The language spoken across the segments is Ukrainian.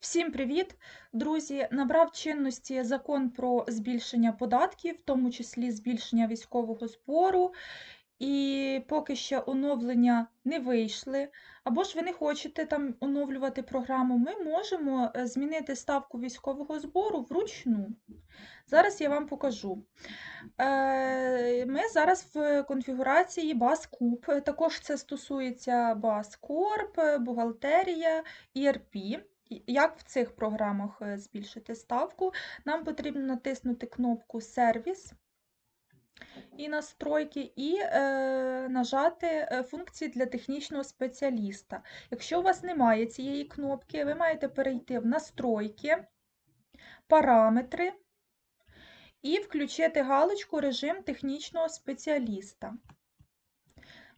Всім привіт, друзі! Набрав чинності закон про збільшення податків, в тому числі збільшення військового збору. І поки ще оновлення не вийшли, або ж ви не хочете там оновлювати програму, ми можемо е, змінити ставку військового збору вручну. Зараз я вам покажу. Е, Ми зараз в конфігурації Баскуб. Також це стосується Баскорп, бухгалтерія, ERP. Як в цих програмах е, збільшити ставку? Нам потрібно натиснути кнопку Сервіс і настройки, і е, нажати е, функції для технічного спеціаліста. Якщо у вас немає цієї кнопки, ви маєте перейти в настройки, параметри і включити галочку режим технічного спеціаліста.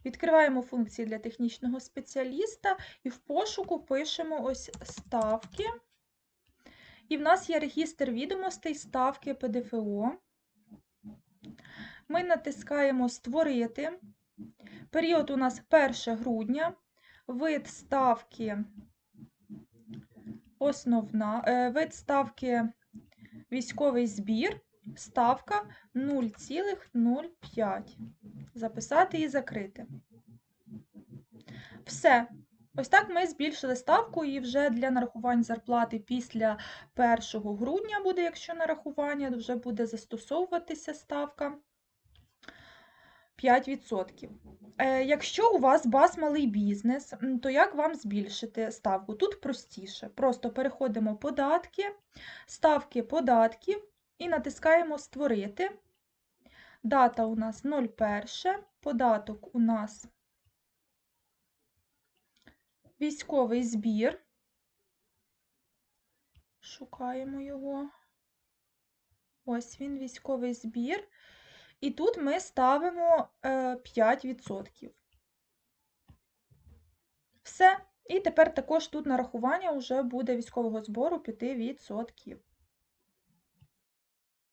Відкриваємо функції для технічного спеціаліста і в пошуку пишемо ось ставки. І в нас є регістр відомостей ставки ПДФО. Ми натискаємо Створити. Період у нас 1 грудня, вид ставки основна, е, вид ставки військовий збір, ставка 0,05. Записати і закрити. Все. Ось так ми збільшили ставку, і вже для нарахувань зарплати після 1 грудня буде, якщо нарахування, вже буде застосовуватися ставка 5%. Е, Якщо у вас бас малий бізнес, то як вам збільшити ставку? Тут простіше. Просто переходимо податки, ставки податків і натискаємо Створити. Дата у нас 01, податок у нас військовий збір. Шукаємо його. Ось він, військовий збір. І тут ми ставимо 5%. Все. І тепер також тут нарахування вже буде військового збору 5%.